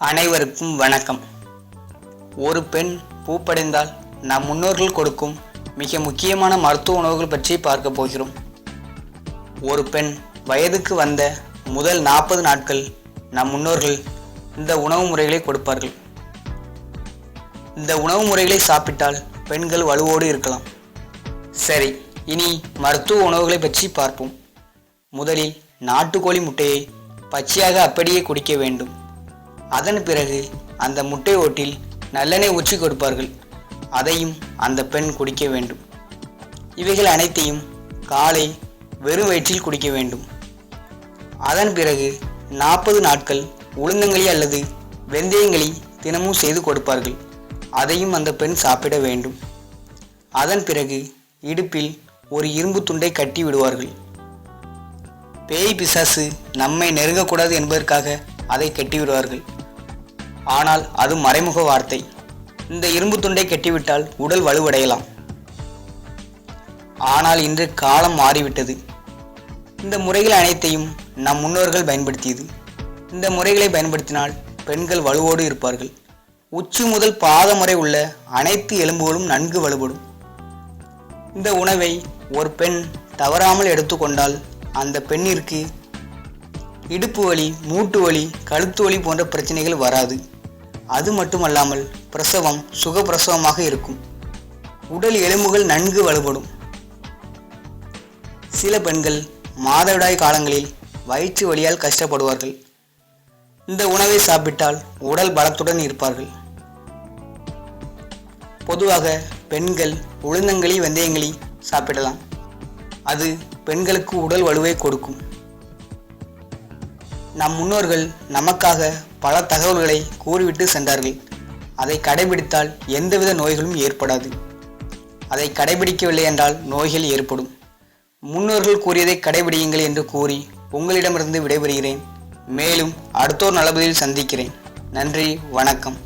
அனைவருக்கும் வணக்கம். ஒரு பெண் பூப்படைந்தால் நம் முன்னோர்கள் கொடுக்கும் மிக முக்கியமான மருத்துவ உணவுகள் பற்றி பார்க்க போகிறோம். ஒரு பெண் வயதுக்கு வந்த முதல் நாற்பது நாட்கள் நம் முன்னோர்கள் இந்த உணவு முறைகளை கொடுப்பார்கள். இந்த உணவு முறைகளை சாப்பிட்டால் பெண்கள் வலுவோடு இருக்கலாம். சரி இனி மருத்துவ உணவுகளை பற்றி பார்ப்போம். முதலில் நாட்டுக்கோழி முட்டையை பச்சையாக அப்படியே குடிக்க வேண்டும். அதன் பிறகு அந்த முட்டை ஓட்டில் நல்லெண்ணெய் ஊற்றி கொடுப்பார்கள். அதையும் அந்த பெண் குடிக்க வேண்டும். இவைகள் அனைத்தையும் காலை வெறும் வயிற்றில் குடிக்க வேண்டும். அதன் பிறகு நாற்பது நாட்கள் உளுந்தங்களி அல்லது வெந்தயங்களி தினமும் செய்து கொடுப்பார்கள். அதையும் அந்த பெண் சாப்பிட வேண்டும். அதன் பிறகு இடுப்பில் ஒரு இரும்பு துண்டை கட்டி விடுவார்கள். பேய் பிசாசு நம்மை நெருங்கக்கூடாது என்பதற்காக அதை கட்டிவிடுவார்கள் ஆனால் அது மறைமுக வார்த்தை. இந்த இரும்பு துண்டை கெட்டிவிட்டால் உடல் வலுவடையலாம். ஆனால் இன்று காலம் மாறிவிட்டது. இந்த முறைகள் அனைத்தையும் நம் முன்னோர்கள் பயன்படுத்தியது. இந்த முறைகளை பயன்படுத்தினால் பெண்கள் வலுவோடு இருப்பார்கள். உச்சி முதல் பாதம் வரை உள்ள அனைத்து எலும்புகளும் நன்கு வலுப்படும் இந்த உணவை ஒரு பெண் தவறாமல் எடுத்துக்கொண்டால் அந்த பெண்ணிற்கு இடுப்பு வலி மூட்டு வலி கழுத்து வலி போன்ற பிரச்சனைகள் வராது. அது மட்டுமல்லாமல் பிரசவம் சுகப்பிரசவமாக இருக்கும். உடல் எலும்புகள் நன்கு வலுப்படும் சில பெண்கள் மாதவிடாய் காலங்களில் வயிற்று வழியால் கஷ்டப்படுவார்கள். இந்த உணவை சாப்பிட்டால் உடல் பலத்துடன் இருப்பார்கள். பொதுவாக பெண்கள் உளுந்தங்களி வெந்தயங்களி சாப்பிடலாம். அது பெண்களுக்கு உடல் வலுவை கொடுக்கும். நம் முன்னோர்கள் நமக்காக பல தகவல்களை கூறிவிட்டு சென்றார்கள். அதை கடைபிடித்தால் எந்தவித நோய்களும் ஏற்படாது. அதை கடைபிடிக்கவில்லை என்றால் நோய்கள் ஏற்படும். முன்னோர்கள் கூறியதை கடைபிடியுங்கள் என்று கூறி உங்களிடமிருந்து விடைபெறுகிறேன். மேலும் அடுத்தோர் நலபதியில் சந்திக்கிறேன். நன்றி வணக்கம்.